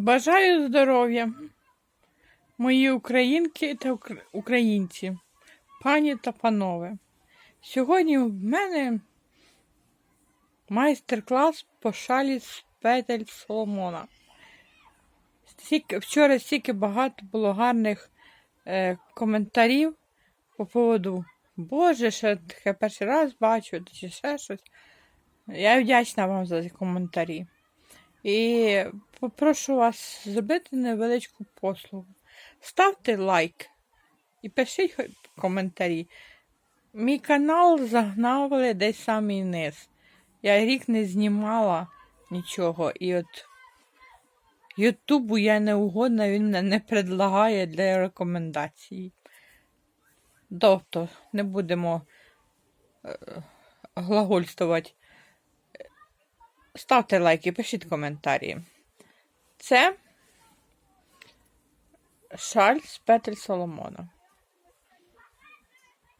Бажаю здоров'я, мої українки та українці, пані та панове. Сьогодні в мене майстер-клас по шалі з петель Соломона. Вчора стільки багато було гарних е, коментарів по поводу Боже, що таке перший раз бачу, чи ще щось. Я вдячна вам за ці коментарі. І попрошу вас зробити невеличку послугу. Ставте лайк і пишіть коментарі. Мій канал загнали десь самий низ. Я рік не знімала нічого. І от Ютубу я не угодна, він мене не предлагає для рекомендацій. Тобто не будемо е, глагольствувати. Ставте лайки, пишіть коментарі. Це шаль з петель Соломона.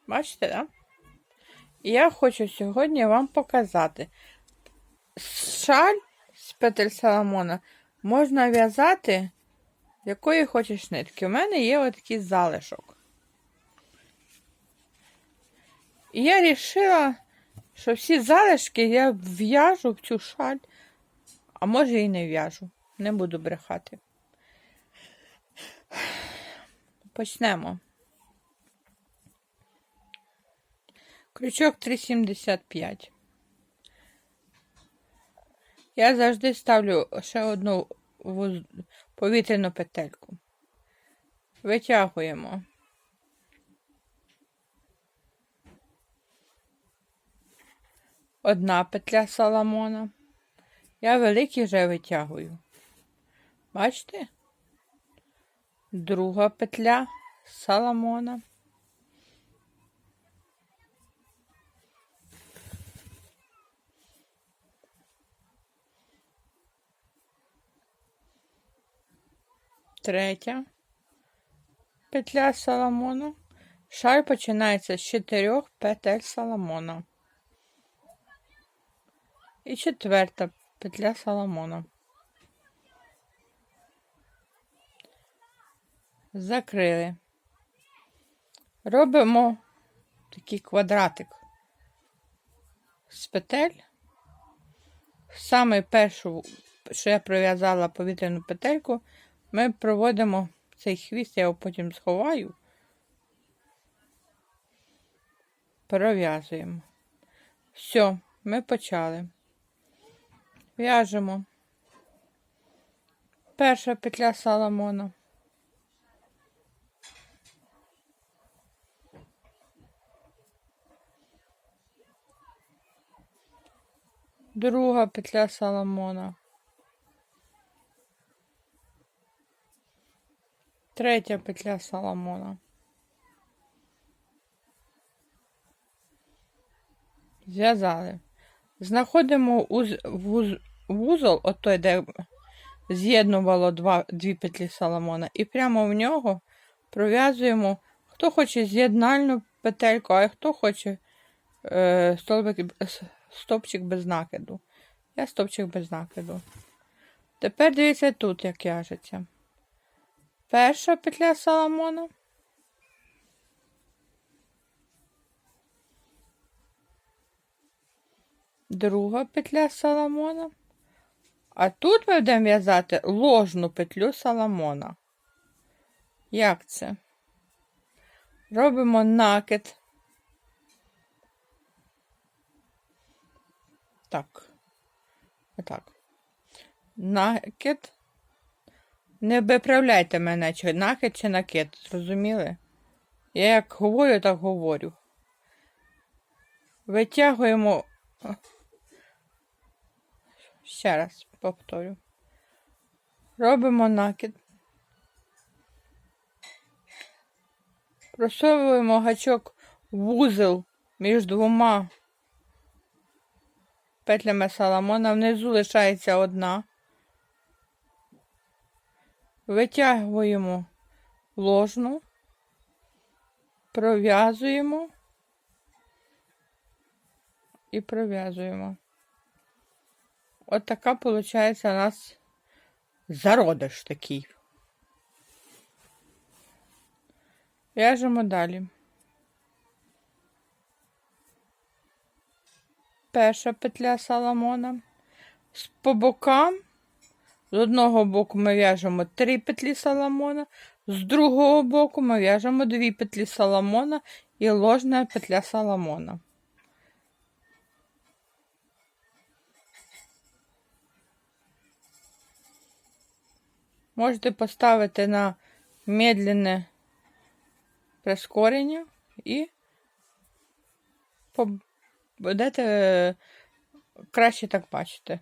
Бачите, так? Да? Я хочу сьогодні вам показати. Шаль з петель Соломона можна в'язати якої хочеш нитки. У мене є отакий залишок. І я вирішила, що всі залишки я в'яжу в цю шаль, а може і не в'яжу. Не буду брехати. Почнемо. Крючок 3,75. Я завжди ставлю ще одну повітряну петельку. Витягуємо. Одна петля Соломона. Я великий вже витягую. Бачите? Друга петля Соломона. Третя петля Соломона. Шаль починається з чотирьох петель Соломона. І четверта петля Соломона. Закрили. Робимо такий квадратик з петель. Саме першу, що я пров'язала повітряну петельку, ми проводимо цей хвіст, я його потім сховаю, пров'язуємо. Все, ми почали. В'яжемо. Перша петля Соломона. Друга петля Соломона. Третя петля Соломона. Зв'язали. Знаходимо уз, вуз, вузол, отой, де з'єднувало два, дві петлі Соломона, і прямо в нього пров'язуємо, хто хоче з'єднальну петельку, а хто хоче е, столбик, стопчик без накиду. Я стопчик без накиду. Тепер дивіться тут, як в'яжеться. Перша петля Соломона. Друга петля Соломона. А тут ми будемо в'язати ложну петлю Соломона. Як це? Робимо накид. Так. Отак. Накид. Не виправляйте мене, чи накид, чи накид, зрозуміли? Я як говорю, так говорю. Витягуємо. Ще раз повторю. Робимо накид. Просовуємо гачок в вузол між двома петлями Соломона. Внизу лишається одна. Витягуємо ложну, пров'язуємо і пров'язуємо. От така виходить у нас зародиш такий. В'яжемо далі. Перша петля саламона. По бокам. З одного боку ми в'яжемо три петлі саламона, з другого боку ми в'яжемо дві петлі саламона і ложна петля саламона. Можете поставити на медленне прискорення і будете е, краще так бачити.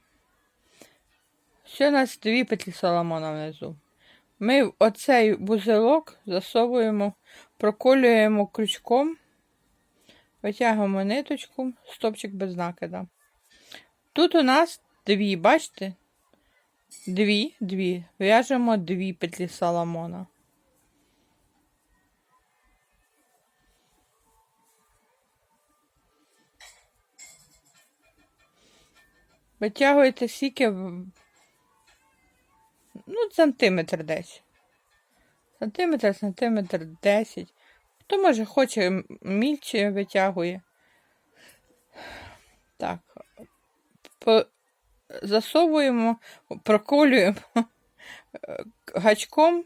Ще у нас дві петлі соломона внизу. Ми оцей вузелок засовуємо, проколюємо крючком, витягуємо ниточку, стопчик без накида. Тут у нас дві, бачите? Дві, дві. В'яжемо дві петлі соломона. Витягуєте стільки, в- ну, сантиметр десь. Сантиметр, сантиметр 10. Хто може хоче мільче витягує. Так. Засовуємо, проколюємо е, гачком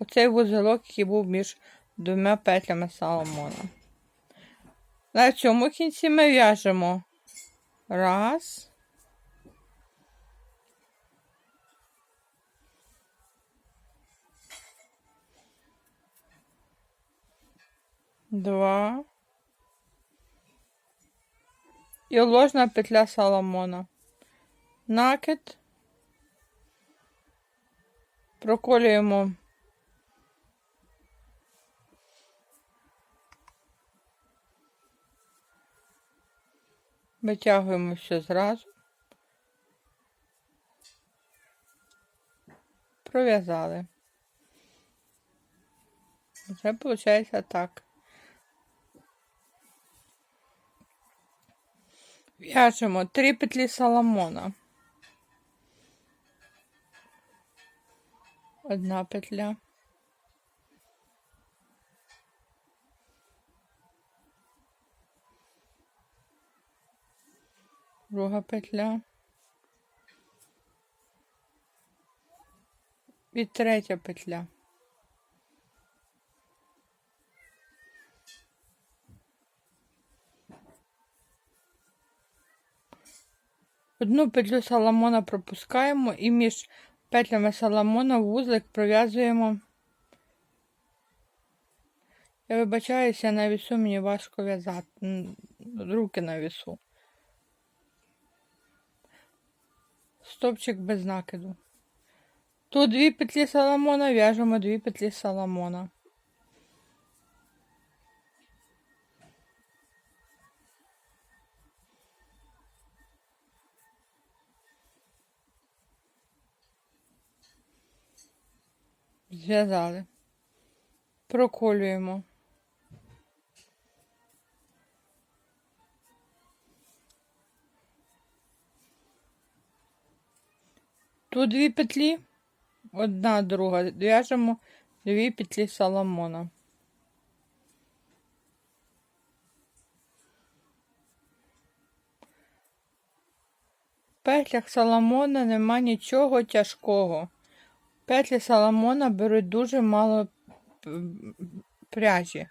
оцей вузелок, який був між двома петлями саломона. На цьому кінці ми в'яжемо раз. Два. І ложна петля Соломона. Накид. Проколюємо Витягуємо все зразу. Пров'язали. Вже виходить так. В'яжемо три петлі соломона. Одна петля. Друга петля. І третя петля. Одну петлю саламона пропускаємо і між петлями саламона вузлик пров'язуємо. Я вибачаюся, на вісу мені важко в'язати. Руки на вісу. Стопчик без накиду. Тут дві петлі саламона, в'яжемо дві петлі саламона. Зв'язали. Проколюємо. Тут дві петлі, одна друга. В'яжемо дві петлі соломона. В петлях соломона нема нічого тяжкого. Петлі соломона беруть дуже мало пряжі.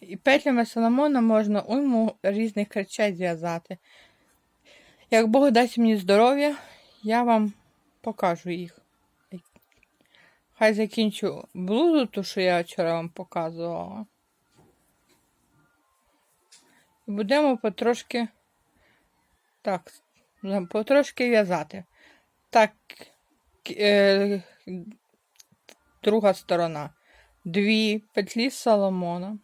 І петлями соломона можна уйму різних речей зв'язати. Як Бог дасть мені здоров'я, я вам покажу їх. Хай закінчу блузу, ту, що я вчора вам показувала. Будемо потрошки так, потрошки в'язати. Так, е, друга сторона. Дві петлі соломона.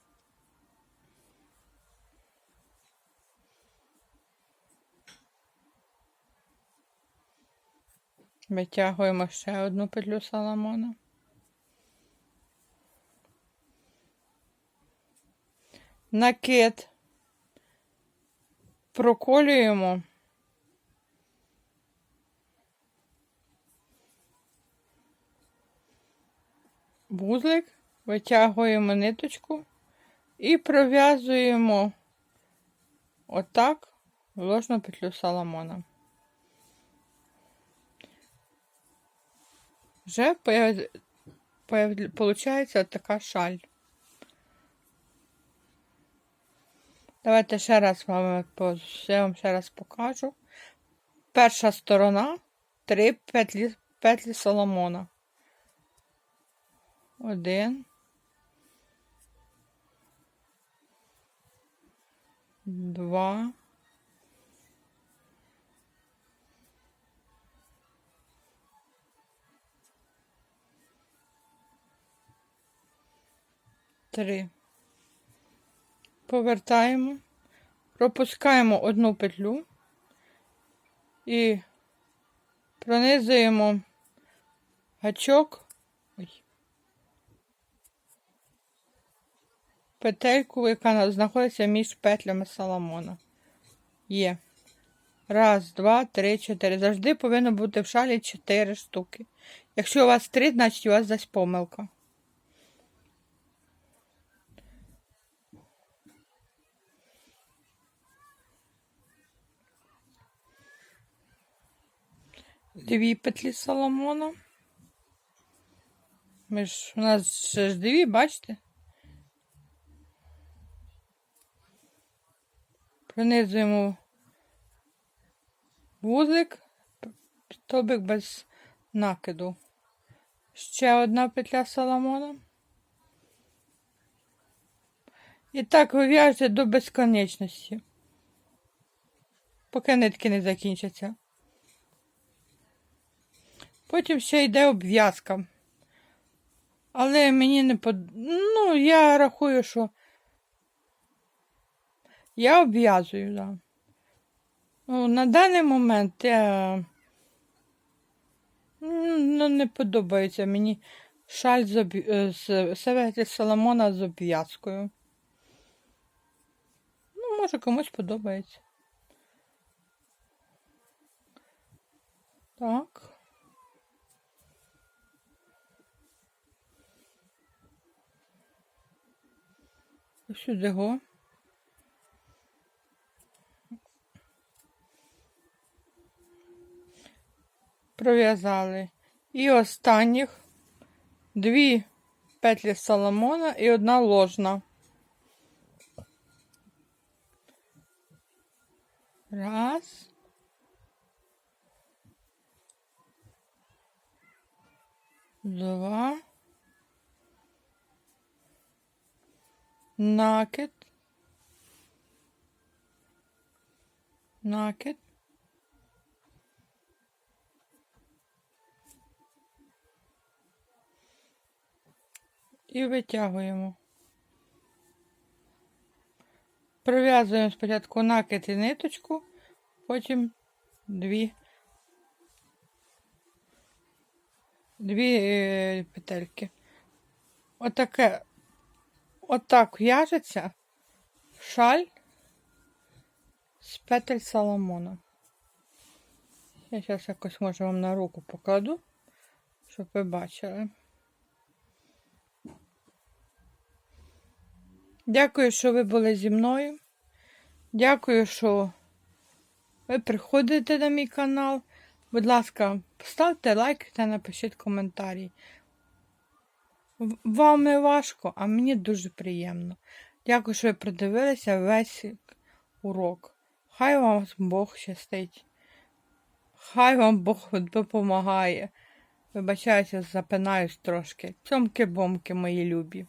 Витягуємо ще одну петлю соломона. Накид проколюємо вузлик, витягуємо ниточку і пров'язуємо отак ложну петлю саламона. Вже виходить така шаль. Давайте ще раз вам, я вам ще раз покажу. Перша сторона три петлі, петлі соломона. Один. Два. Три. Повертаємо, пропускаємо одну петлю і пронизуємо гачок петельку, яка знаходиться між петлями саламона. Є. Раз, два, три, чотири. Завжди повинно бути в шалі чотири штуки. Якщо у вас три, значить у вас десь помилка. Дві петлі Соломона. Ми ж, у нас ж дві, бачите? Пронизуємо вузлик, стовбик без накиду. Ще одна петля Соломона. І так вив'яжете до безконечності, поки нитки не закінчаться. Потім ще йде обв'язка. Але мені не под... Ну, я рахую, що я обв'язую, да. Ну, на даний момент я ну, не подобається мені шаль з, об... з... Севети Соломона з обв'язкою. Ну, може, комусь подобається. Так. Сюди го. Пров'язали. І останніх дві петлі Соломона і одна ложна. Раз. Два. накид, накид. І витягуємо. Пров'язуємо спочатку накид і ниточку, потім дві дві е, петельки. Отаке Отак в'яжеться шаль з петель Соломона. Я зараз якось може вам на руку покладу, щоб ви бачили. Дякую, що ви були зі мною. Дякую, що ви приходите на мій канал. Будь ласка, поставте лайк та напишіть коментарі. Вам не важко, а мені дуже приємно. Дякую, що ви продивилися весь урок. Хай вам Бог щастить. Хай вам Бог допомагає. Вибачаюся, запинаюсь трошки. Цьомки-бомки, мої любі.